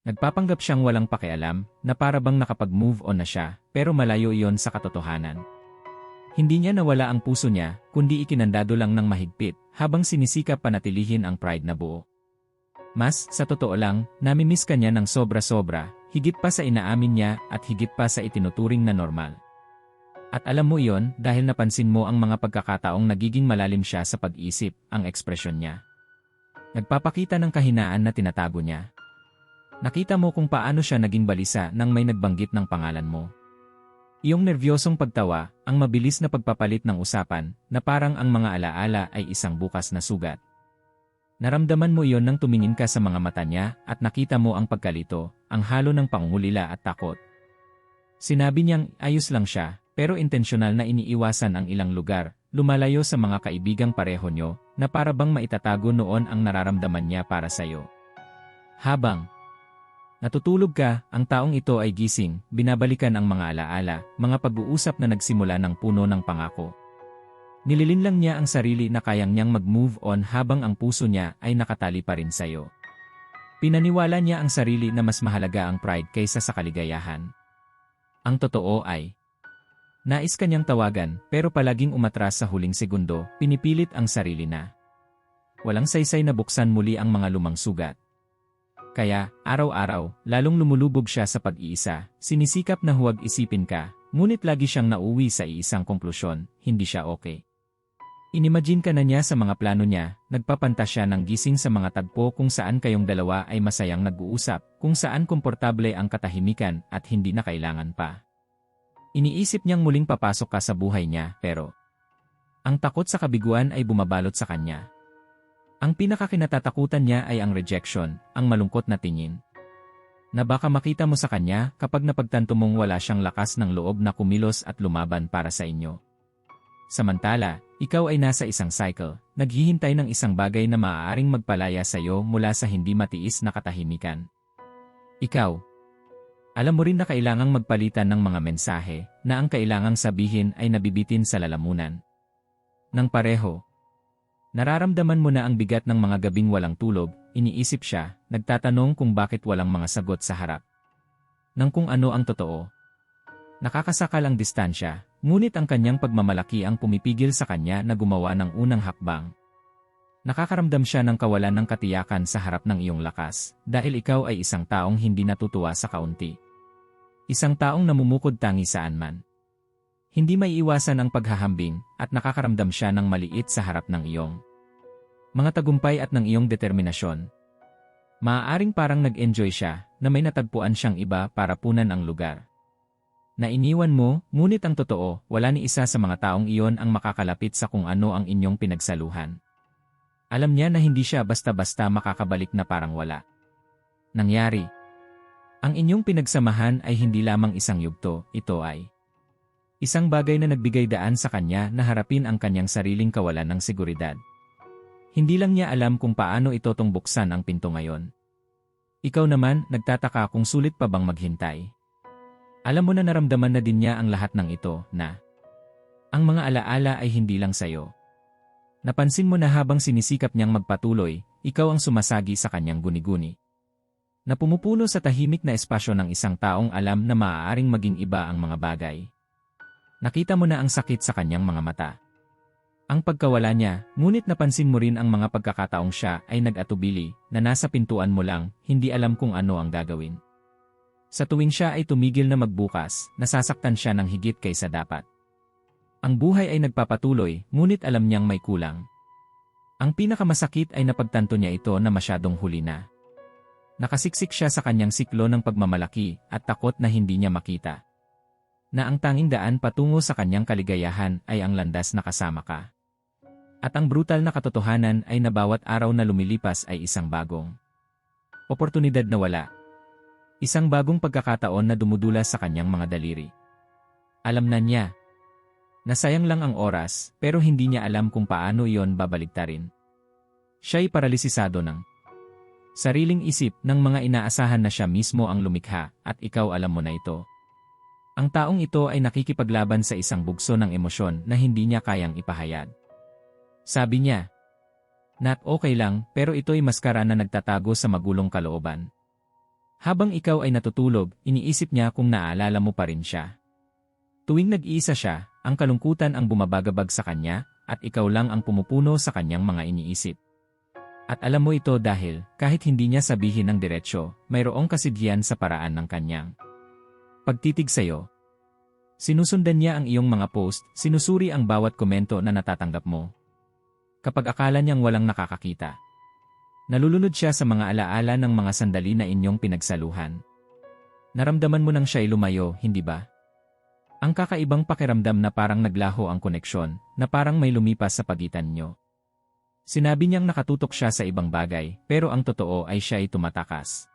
Nagpapanggap siyang walang pakialam na para bang nakapag-move on na siya pero malayo iyon sa katotohanan. Hindi niya nawala ang puso niya kundi ikinandado lang ng mahigpit habang sinisikap panatilihin ang pride na buo. Mas, sa totoo lang, namimiss ka niya ng sobra-sobra, higit pa sa inaamin niya at higit pa sa itinuturing na normal. At alam mo iyon dahil napansin mo ang mga pagkakataong nagiging malalim siya sa pag-isip, ang ekspresyon niya. Nagpapakita ng kahinaan na tinatago niya. Nakita mo kung paano siya naging balisa nang may nagbanggit ng pangalan mo. Iyong nervyosong pagtawa, ang mabilis na pagpapalit ng usapan, na parang ang mga alaala ay isang bukas na sugat. Naramdaman mo iyon nang tumingin ka sa mga mata niya at nakita mo ang pagkalito, ang halo ng pangungulila at takot. Sinabi niyang ayos lang siya, pero intensyonal na iniiwasan ang ilang lugar, lumalayo sa mga kaibigang pareho nyo, na para bang maitatago noon ang nararamdaman niya para sa'yo. Habang natutulog ka, ang taong ito ay gising, binabalikan ang mga alaala, mga pag-uusap na nagsimula ng puno ng pangako. Nililin lang niya ang sarili na kayang niyang mag-move on habang ang puso niya ay nakatali pa rin sa'yo. Pinaniwala niya ang sarili na mas mahalaga ang pride kaysa sa kaligayahan. Ang totoo ay, nais kanyang tawagan pero palaging umatras sa huling segundo, pinipilit ang sarili na. Walang saysay na buksan muli ang mga lumang sugat. Kaya, araw-araw, lalong lumulubog siya sa pag-iisa, sinisikap na huwag isipin ka, ngunit lagi siyang nauwi sa iisang konklusyon, hindi siya okay. Inimagine ka na niya sa mga plano niya, nagpapanta siya ng gising sa mga tagpo kung saan kayong dalawa ay masayang nag-uusap, kung saan komportable ang katahimikan at hindi na kailangan pa. Iniisip niyang muling papasok ka sa buhay niya, pero ang takot sa kabiguan ay bumabalot sa kanya. Ang pinakakinatatakutan niya ay ang rejection, ang malungkot na tingin. Na baka makita mo sa kanya kapag napagtanto mong wala siyang lakas ng loob na kumilos at lumaban para sa inyo. Samantala, ikaw ay nasa isang cycle, naghihintay ng isang bagay na maaaring magpalaya sa iyo mula sa hindi matiis na katahimikan. Ikaw, alam mo rin na kailangang magpalitan ng mga mensahe na ang kailangang sabihin ay nabibitin sa lalamunan. Nang pareho, nararamdaman mo na ang bigat ng mga gabing walang tulog, iniisip siya, nagtatanong kung bakit walang mga sagot sa harap. Nang kung ano ang totoo. Nakakasakal ang distansya, Ngunit ang kanyang pagmamalaki ang pumipigil sa kanya na gumawa ng unang hakbang. Nakakaramdam siya ng kawalan ng katiyakan sa harap ng iyong lakas, dahil ikaw ay isang taong hindi natutuwa sa kaunti. Isang taong namumukod tangi saan man. Hindi may iwasan ang paghahambing, at nakakaramdam siya ng maliit sa harap ng iyong mga tagumpay at ng iyong determinasyon. Maaaring parang nag-enjoy siya na may natagpuan siyang iba para punan ang lugar na iniwan mo, ngunit ang totoo, wala ni isa sa mga taong iyon ang makakalapit sa kung ano ang inyong pinagsaluhan. Alam niya na hindi siya basta-basta makakabalik na parang wala. Nangyari. Ang inyong pinagsamahan ay hindi lamang isang yugto, ito ay isang bagay na nagbigay daan sa kanya na harapin ang kanyang sariling kawalan ng seguridad. Hindi lang niya alam kung paano ito buksan ang pinto ngayon. Ikaw naman, nagtataka kung sulit pa bang maghintay. Alam mo na naramdaman na din niya ang lahat ng ito na ang mga alaala ay hindi lang sayo. Napansin mo na habang sinisikap niyang magpatuloy, ikaw ang sumasagi sa kanyang guni-guni. Na pumupuno sa tahimik na espasyo ng isang taong alam na maaaring maging iba ang mga bagay. Nakita mo na ang sakit sa kanyang mga mata. Ang pagkawala niya, ngunit napansin mo rin ang mga pagkakataong siya ay nag-atubili, na nasa pintuan mo lang, hindi alam kung ano ang gagawin. Sa tuwing siya ay tumigil na magbukas, nasasaktan siya ng higit kaysa dapat. Ang buhay ay nagpapatuloy, ngunit alam niyang may kulang. Ang pinakamasakit ay napagtanto niya ito na masyadong huli na. Nakasiksik siya sa kanyang siklo ng pagmamalaki at takot na hindi niya makita. Na ang tanging daan patungo sa kanyang kaligayahan ay ang landas na kasama ka. At ang brutal na katotohanan ay na bawat araw na lumilipas ay isang bagong oportunidad na wala, Isang bagong pagkakataon na dumudulas sa kanyang mga daliri. Alam na niya. Nasayang lang ang oras, pero hindi niya alam kung paano iyon babaligtarin. Siya'y paralisisado ng sariling isip ng mga inaasahan na siya mismo ang lumikha at ikaw alam mo na ito. Ang taong ito ay nakikipaglaban sa isang bugso ng emosyon na hindi niya kayang ipahayag. Sabi niya, Not okay lang pero ito'y maskara na nagtatago sa magulong kalooban. Habang ikaw ay natutulog, iniisip niya kung naaalala mo pa rin siya. Tuwing nag-iisa siya, ang kalungkutan ang bumabagabag sa kanya, at ikaw lang ang pumupuno sa kanyang mga iniisip. At alam mo ito dahil, kahit hindi niya sabihin ng diretsyo, mayroong kasidhiyan sa paraan ng kanyang pagtitig sa'yo. Sinusundan niya ang iyong mga post, sinusuri ang bawat komento na natatanggap mo. Kapag akala niyang walang nakakakita. Nalulunod siya sa mga alaala ng mga sandali na inyong pinagsaluhan. Naramdaman mo nang siya'y lumayo, hindi ba? Ang kakaibang pakiramdam na parang naglaho ang koneksyon, na parang may lumipas sa pagitan nyo. Sinabi niyang nakatutok siya sa ibang bagay, pero ang totoo ay siya ay tumatakas.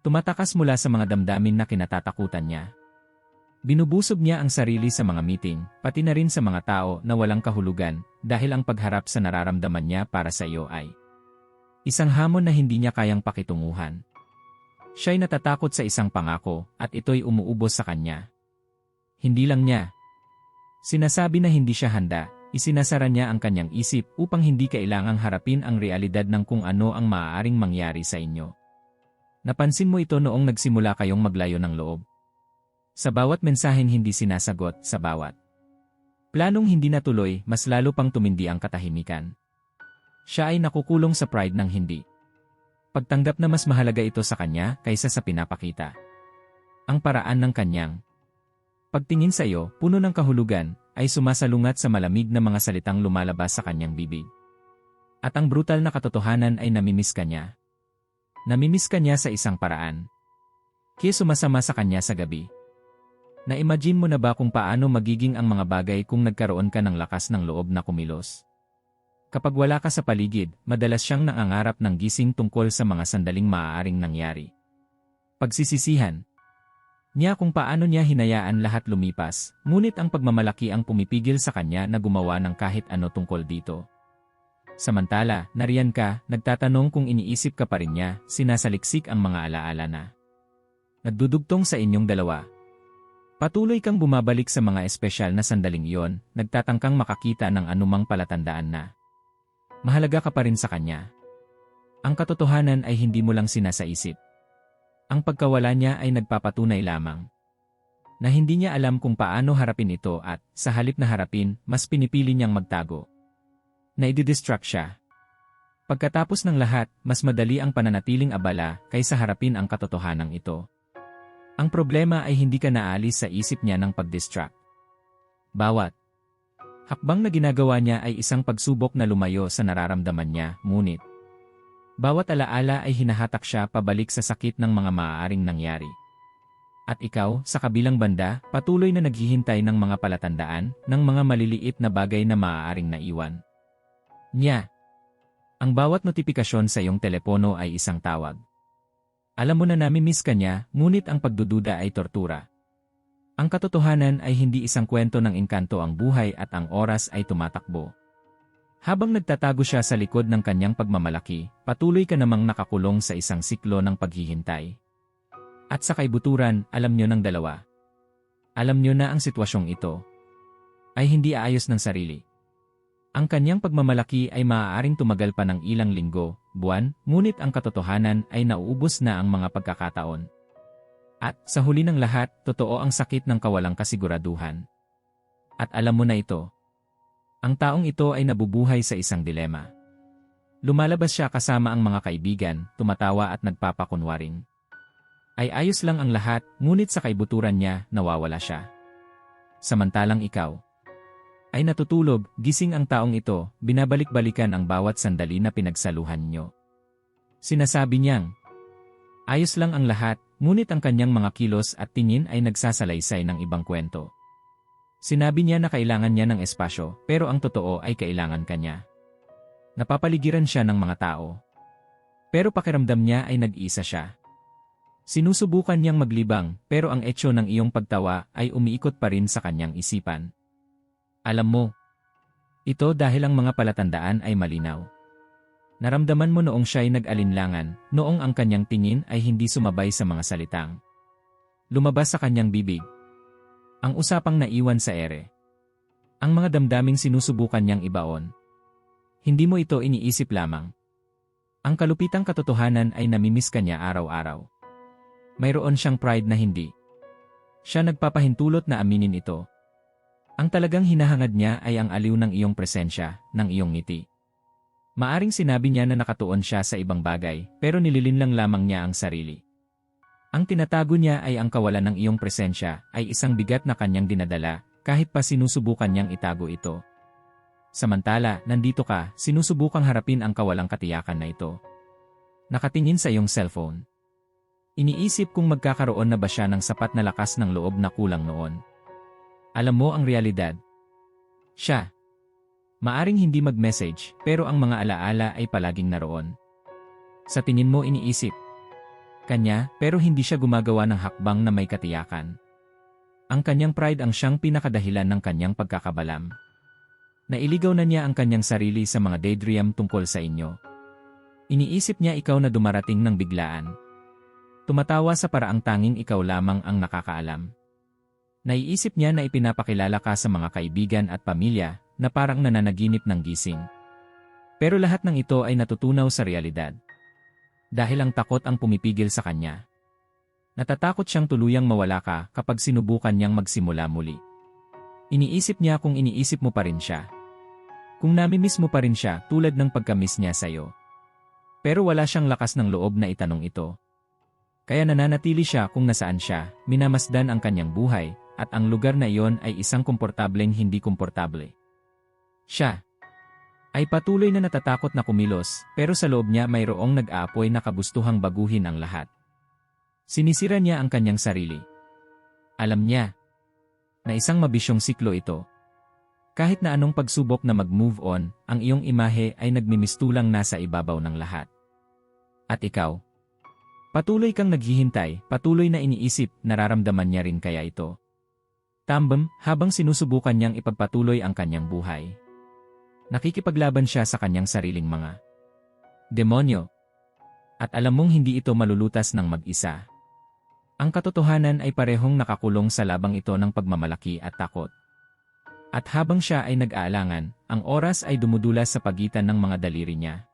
Tumatakas mula sa mga damdamin na kinatatakutan niya. Binubusog niya ang sarili sa mga meeting, pati na rin sa mga tao na walang kahulugan, dahil ang pagharap sa nararamdaman niya para sa iyo ay Isang hamon na hindi niya kayang pakitunguhan. Siya'y natatakot sa isang pangako at ito'y umuubos sa kanya. Hindi lang niya. Sinasabi na hindi siya handa, isinasara niya ang kanyang isip upang hindi kailangang harapin ang realidad ng kung ano ang maaaring mangyari sa inyo. Napansin mo ito noong nagsimula kayong maglayo ng loob. Sa bawat mensahen hindi sinasagot, sa bawat planong hindi natuloy, mas lalo pang tumindi ang katahimikan. Siya ay nakukulong sa pride ng hindi. Pagtanggap na mas mahalaga ito sa kanya kaysa sa pinapakita. Ang paraan ng kanyang pagtingin sa iyo, puno ng kahulugan, ay sumasalungat sa malamig na mga salitang lumalabas sa kanyang bibig. At ang brutal na katotohanan ay namimiss kanya. Namimiss kanya sa isang paraan. Kaya sumasama sa kanya sa gabi. Na-imagine mo na ba kung paano magiging ang mga bagay kung nagkaroon ka ng lakas ng loob na kumilos? Kapag wala ka sa paligid, madalas siyang nangangarap ng gising tungkol sa mga sandaling maaaring nangyari. Pagsisisihan niya kung paano niya hinayaan lahat lumipas, ngunit ang pagmamalaki ang pumipigil sa kanya na gumawa ng kahit ano tungkol dito. Samantala, nariyan ka, nagtatanong kung iniisip ka pa rin niya, sinasaliksik ang mga alaala na. Nagdudugtong sa inyong dalawa. Patuloy kang bumabalik sa mga espesyal na sandaling iyon, nagtatangkang makakita ng anumang palatandaan na mahalaga ka pa rin sa kanya. Ang katotohanan ay hindi mo lang sinasaisip. Ang pagkawala niya ay nagpapatunay lamang na hindi niya alam kung paano harapin ito at, sa halip na harapin, mas pinipili niyang magtago. Na ididistract siya. Pagkatapos ng lahat, mas madali ang pananatiling abala kaysa harapin ang katotohanan ito. Ang problema ay hindi ka naalis sa isip niya ng pag-distract. Bawat Hakbang na ginagawa niya ay isang pagsubok na lumayo sa nararamdaman niya, ngunit bawat alaala ay hinahatak siya pabalik sa sakit ng mga maaaring nangyari. At ikaw, sa kabilang banda, patuloy na naghihintay ng mga palatandaan ng mga maliliit na bagay na maaaring naiwan. Niya. Ang bawat notifikasyon sa iyong telepono ay isang tawag. Alam mo na nami-miss ka niya, ngunit ang pagdududa ay tortura. Ang katotohanan ay hindi isang kwento ng engkanto ang buhay at ang oras ay tumatakbo. Habang nagtatago siya sa likod ng kanyang pagmamalaki, patuloy ka namang nakakulong sa isang siklo ng paghihintay. At sa kaibuturan, alam nyo ng dalawa. Alam nyo na ang sitwasyong ito ay hindi aayos ng sarili. Ang kanyang pagmamalaki ay maaaring tumagal pa ng ilang linggo, buwan, ngunit ang katotohanan ay nauubos na ang mga pagkakataon. At, sa huli ng lahat, totoo ang sakit ng kawalang kasiguraduhan. At alam mo na ito. Ang taong ito ay nabubuhay sa isang dilema. Lumalabas siya kasama ang mga kaibigan, tumatawa at nagpapakunwaring. Ay ayos lang ang lahat, ngunit sa kaibuturan niya, nawawala siya. Samantalang ikaw, ay natutulog, gising ang taong ito, binabalik-balikan ang bawat sandali na pinagsaluhan niyo. Sinasabi niyang, ayos lang ang lahat, Ngunit ang kanyang mga kilos at tingin ay nagsasalaysay ng ibang kwento. Sinabi niya na kailangan niya ng espasyo, pero ang totoo ay kailangan kanya. Napapaligiran siya ng mga tao. Pero pakiramdam niya ay nag-isa siya. Sinusubukan niyang maglibang, pero ang etsyo ng iyong pagtawa ay umiikot pa rin sa kanyang isipan. Alam mo, ito dahil ang mga palatandaan ay malinaw. Naramdaman mo noong siya'y nag-alinlangan, noong ang kanyang tingin ay hindi sumabay sa mga salitang. Lumabas sa kanyang bibig. Ang usapang naiwan sa ere. Ang mga damdaming sinusubukan niyang ibaon. Hindi mo ito iniisip lamang. Ang kalupitang katotohanan ay namimiss kanya araw-araw. Mayroon siyang pride na hindi. Siya nagpapahintulot na aminin ito. Ang talagang hinahangad niya ay ang aliw ng iyong presensya, ng iyong ngiti. Maaring sinabi niya na nakatuon siya sa ibang bagay, pero nililinlang lamang niya ang sarili. Ang tinatago niya ay ang kawalan ng iyong presensya ay isang bigat na kanyang dinadala, kahit pa sinusubukan niyang itago ito. Samantala, nandito ka, sinusubukang harapin ang kawalang katiyakan na ito. Nakatingin sa iyong cellphone. Iniisip kung magkakaroon na ba siya ng sapat na lakas ng loob na kulang noon. Alam mo ang realidad. Siya. Maaring hindi mag-message, pero ang mga alaala ay palaging naroon. Sa tingin mo iniisip, kanya pero hindi siya gumagawa ng hakbang na may katiyakan. Ang kanyang pride ang siyang pinakadahilan ng kanyang pagkakabalam. Nailigaw na niya ang kanyang sarili sa mga daydream tungkol sa inyo. Iniisip niya ikaw na dumarating ng biglaan. Tumatawa sa paraang tanging ikaw lamang ang nakakaalam. Naiisip niya na ipinapakilala ka sa mga kaibigan at pamilya na parang nananaginip ng gising. Pero lahat ng ito ay natutunaw sa realidad. Dahil ang takot ang pumipigil sa kanya. Natatakot siyang tuluyang mawala ka kapag sinubukan niyang magsimula muli. Iniisip niya kung iniisip mo pa rin siya. Kung namimiss mo pa rin siya tulad ng pagkamiss niya sa'yo. Pero wala siyang lakas ng loob na itanong ito. Kaya nananatili siya kung nasaan siya, minamasdan ang kanyang buhay, at ang lugar na iyon ay isang komportableng hindi komportable. Siya, ay patuloy na natatakot na kumilos, pero sa loob niya mayroong nag-aapoy na kabustuhang baguhin ang lahat. Sinisira niya ang kanyang sarili. Alam niya na isang mabisyong siklo ito. Kahit na anong pagsubok na mag-move on, ang iyong imahe ay nagmimistulang nasa ibabaw ng lahat. At ikaw? Patuloy kang naghihintay, patuloy na iniisip, nararamdaman niya rin kaya ito. Tambam, habang sinusubukan niyang ipagpatuloy ang kanyang buhay. Nakikipaglaban siya sa kanyang sariling mga demonyo. At alam mong hindi ito malulutas ng mag-isa. Ang katotohanan ay parehong nakakulong sa labang ito ng pagmamalaki at takot. At habang siya ay nag-aalangan, ang oras ay dumudulas sa pagitan ng mga daliri niya.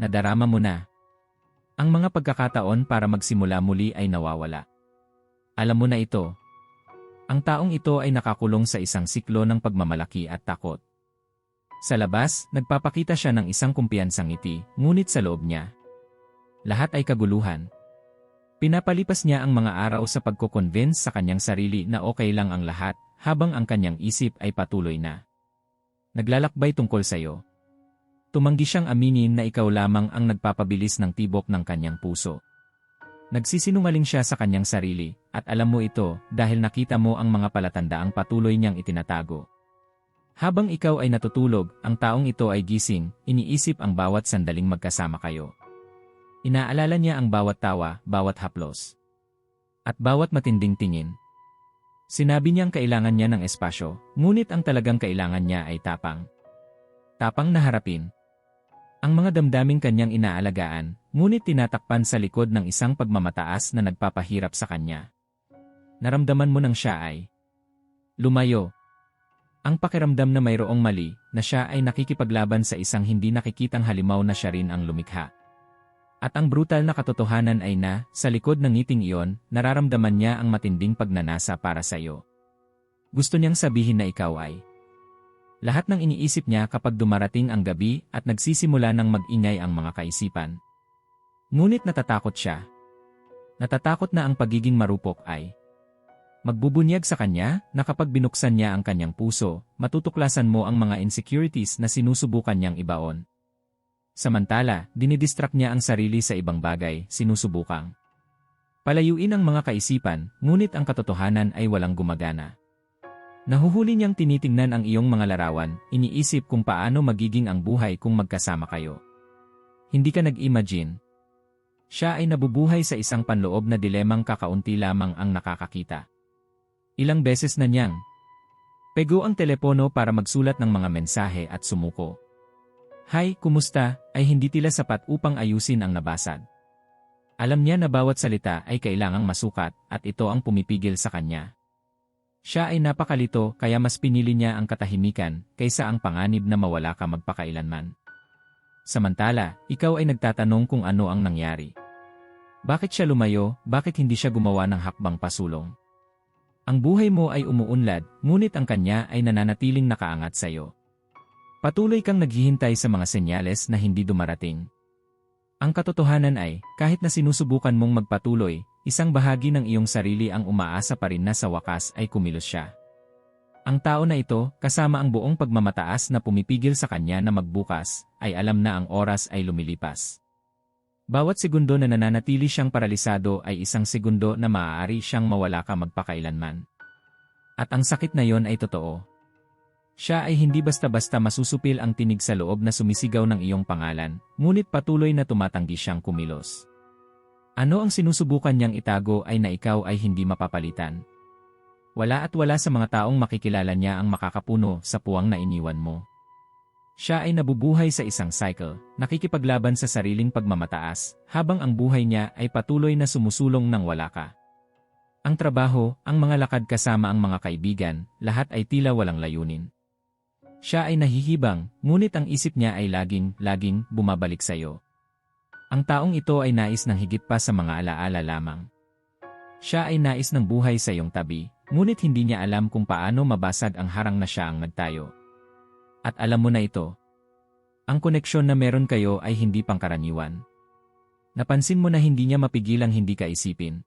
Nadarama mo na. Ang mga pagkakataon para magsimula muli ay nawawala. Alam mo na ito. Ang taong ito ay nakakulong sa isang siklo ng pagmamalaki at takot. Sa labas, nagpapakita siya ng isang kumpiyansang ngiti, ngunit sa loob niya. Lahat ay kaguluhan. Pinapalipas niya ang mga araw sa pagko-convince sa kanyang sarili na okay lang ang lahat, habang ang kanyang isip ay patuloy na. Naglalakbay tungkol sa iyo. Tumanggi siyang aminin na ikaw lamang ang nagpapabilis ng tibok ng kanyang puso. Nagsisinungaling siya sa kanyang sarili, at alam mo ito dahil nakita mo ang mga palatandaang patuloy niyang itinatago. Habang ikaw ay natutulog, ang taong ito ay gising, iniisip ang bawat sandaling magkasama kayo. Inaalala niya ang bawat tawa, bawat haplos. At bawat matinding tingin. Sinabi niyang kailangan niya ng espasyo, ngunit ang talagang kailangan niya ay tapang. Tapang na harapin. Ang mga damdaming kanyang inaalagaan, ngunit tinatakpan sa likod ng isang pagmamataas na nagpapahirap sa kanya. Naramdaman mo nang siya ay lumayo, ang pakiramdam na mayroong mali, na siya ay nakikipaglaban sa isang hindi nakikitang halimaw na siya rin ang lumikha. At ang brutal na katotohanan ay na, sa likod ng ngiting iyon, nararamdaman niya ang matinding pagnanasa para sa iyo. Gusto niyang sabihin na ikaw ay lahat ng iniisip niya kapag dumarating ang gabi at nagsisimula ng mag-ingay ang mga kaisipan. Ngunit natatakot siya. Natatakot na ang pagiging marupok ay Magbubunyag sa kanya na kapag binuksan niya ang kanyang puso, matutuklasan mo ang mga insecurities na sinusubukan niyang ibaon. Samantala, dinidistract niya ang sarili sa ibang bagay, sinusubukang. Palayuin ang mga kaisipan, ngunit ang katotohanan ay walang gumagana. Nahuhuli niyang tinitingnan ang iyong mga larawan, iniisip kung paano magiging ang buhay kung magkasama kayo. Hindi ka nag-imagine. Siya ay nabubuhay sa isang panloob na dilemang kakaunti lamang ang nakakakita. Ilang beses na niyang pego ang telepono para magsulat ng mga mensahe at sumuko. Hi, kumusta, ay hindi tila sapat upang ayusin ang nabasag. Alam niya na bawat salita ay kailangang masukat at ito ang pumipigil sa kanya. Siya ay napakalito kaya mas pinili niya ang katahimikan kaysa ang panganib na mawala ka magpakailanman. Samantala, ikaw ay nagtatanong kung ano ang nangyari. Bakit siya lumayo, bakit hindi siya gumawa ng hakbang pasulong? Ang buhay mo ay umuunlad, ngunit ang kanya ay nananatiling nakaangat sa iyo. Patuloy kang naghihintay sa mga senyales na hindi dumarating. Ang katotohanan ay, kahit na sinusubukan mong magpatuloy, isang bahagi ng iyong sarili ang umaasa pa rin na sa wakas ay kumilos siya. Ang tao na ito, kasama ang buong pagmamataas na pumipigil sa kanya na magbukas, ay alam na ang oras ay lumilipas. Bawat segundo na nananatili siyang paralisado ay isang segundo na maaari siyang mawala ka magpakailanman. At ang sakit na yon ay totoo. Siya ay hindi basta-basta masusupil ang tinig sa loob na sumisigaw ng iyong pangalan, ngunit patuloy na tumatanggi siyang kumilos. Ano ang sinusubukan niyang itago ay na ikaw ay hindi mapapalitan. Wala at wala sa mga taong makikilala niya ang makakapuno sa puwang na iniwan mo. Siya ay nabubuhay sa isang cycle, nakikipaglaban sa sariling pagmamataas, habang ang buhay niya ay patuloy na sumusulong ng wala ka. Ang trabaho, ang mga lakad kasama ang mga kaibigan, lahat ay tila walang layunin. Siya ay nahihibang, ngunit ang isip niya ay laging, laging, bumabalik sa iyo. Ang taong ito ay nais ng higit pa sa mga alaala lamang. Siya ay nais ng buhay sa iyong tabi, ngunit hindi niya alam kung paano mabasag ang harang na siya ang nagtayo. At alam mo na ito. Ang koneksyon na meron kayo ay hindi pangkaraniwan. Napansin mo na hindi niya mapigilang hindi ka isipin.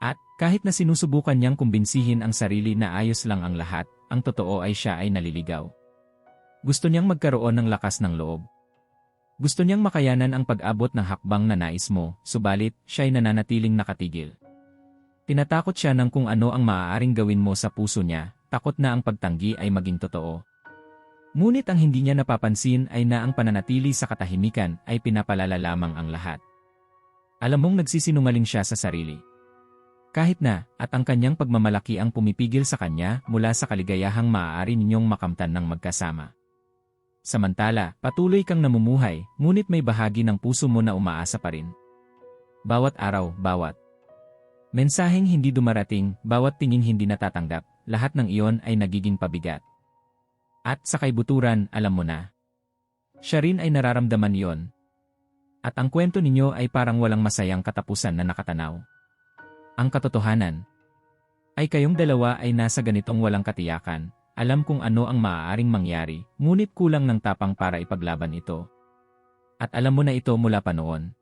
At, kahit na sinusubukan niyang kumbinsihin ang sarili na ayos lang ang lahat, ang totoo ay siya ay naliligaw. Gusto niyang magkaroon ng lakas ng loob. Gusto niyang makayanan ang pag-abot ng hakbang na nais mo, subalit, siya ay nananatiling nakatigil. Tinatakot siya ng kung ano ang maaaring gawin mo sa puso niya, takot na ang pagtanggi ay maging totoo. Ngunit ang hindi niya napapansin ay na ang pananatili sa katahimikan ay pinapalala lamang ang lahat. Alam mong nagsisinungaling siya sa sarili. Kahit na, at ang kanyang pagmamalaki ang pumipigil sa kanya mula sa kaligayahang maaari ninyong makamtan ng magkasama. Samantala, patuloy kang namumuhay, ngunit may bahagi ng puso mo na umaasa pa rin. Bawat araw, bawat mensaheng hindi dumarating, bawat tingin hindi natatanggap, lahat ng iyon ay nagiging pabigat. At sa kaibuturan, alam mo na. Siya rin ay nararamdaman iyon. At ang kwento ninyo ay parang walang masayang katapusan na nakatanaw. Ang katotohanan ay kayong dalawa ay nasa ganitong walang katiyakan, alam kung ano ang maaaring mangyari, ngunit kulang ng tapang para ipaglaban ito. At alam mo na ito mula pa noon.